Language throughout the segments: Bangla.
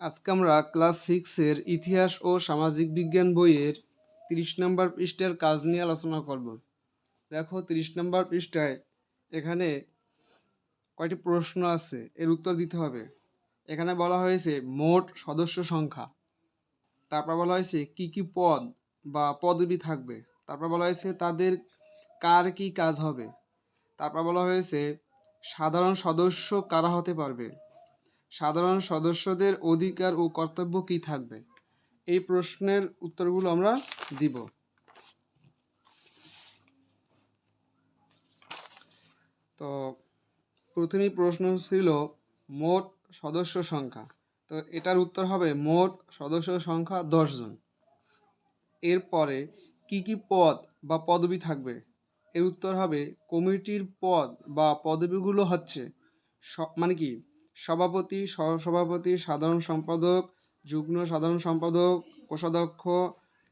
আজকে আমরা ক্লাস সিক্সের ইতিহাস ও সামাজিক বিজ্ঞান বইয়ের তিরিশ নম্বর পৃষ্ঠার কাজ নিয়ে আলোচনা করব। দেখো, তিরিশ নম্বর পৃষ্ঠায় এখানে কয়টি প্রশ্ন আছে? এর উত্তর দিতে হবে। এখানে বলা হয়েছে মোট সদস্য সংখ্যা। তারপর বলা হয়েছে কি কি পদ বা পদবি থাকবে। তারপর বলা হয়েছে তাদের কার কি কাজ হবে। তারপর বলা হয়েছে সাধারণ সদস্য কারা হতে পারবে। সাধারণ সদস্যদের অধিকার ও কর্তব্য কি থাকবে? এই প্রশ্নের উত্তরগুলো আমরা দিব। তো, প্রথমেই প্রশ্ন ছিল মোট সদস্য সংখ্যা। তো, এটার উত্তর হবে মোট সদস্য সংখ্যা দশজন এরপরে কি কি পদ বা পদবি থাকবে? এর উত্তর হবে কমিটির পদ বা পদবিগুলো হচ্ছে মানে কি সভাপতি, সহসভাপতি, সাধারণ সম্পাদক, যুগ্ম সাধারণ সম্পাদক, কোষাধ্যক্ষ,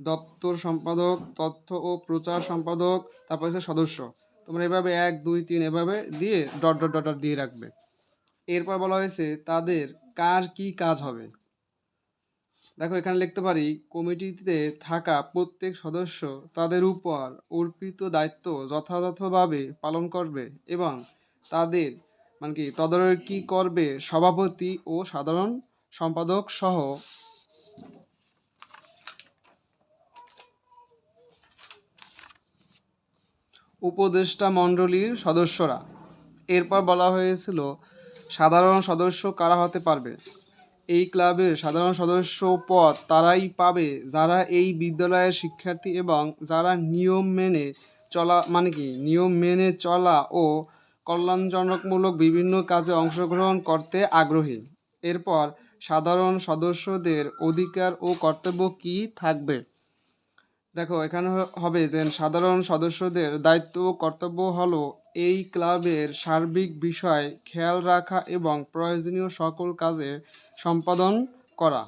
দপ্তর সম্পাদক, তথ্য ও প্রচার সম্পাদক, তারপর হচ্ছে সদস্য। তোমরা এভাবে এক, দুই, তিন এভাবে দিয়ে ডট ডট ডট দিয়ে রাখবে। এরপর বলা হয়েছে তাদের কার কি কাজ হবে। দেখো, এখানে লিখতে পারি, কমিটিতে থাকা প্রত্যেক সদস্য তাদের উপর অর্পিত দায়িত্ব যথাযথভাবে পালন করবে এবং তাদের মানে কি, তদারকি করবে? সভাপতি ও সাধারণ সম্পাদক সহ উপদেষ্টা মণ্ডলীর সদস্যরা। এরপর বলা হয়েছিল, সাধারণ সদস্য কারা হতে পারবে? এই ক্লাবের সাধারণ সদস্য পদ তারাই পাবে যারা এই বিদ্যালয়ের শিক্ষার্থী এবং যারা নিয়ম মেনে চলা মানে কি, নিয়ম মেনে চলা ও কল্যাণজনকমূলক বিভিন্ন কাজে অংশগ্রহণ করতে আগ্রহী। এরপর সাধারণ সদস্যদের অধিকার ও কর্তব্য কি থাকবে? দেখো, এখানে হবে যে সাধারণ সদস্যদের দায়িত্ব ও কর্তব্য হলো এই ক্লাবের সার্বিক বিষয় খেয়াল রাখা এবং প্রয়োজনীয় সকল কাজে সম্পাদন করা।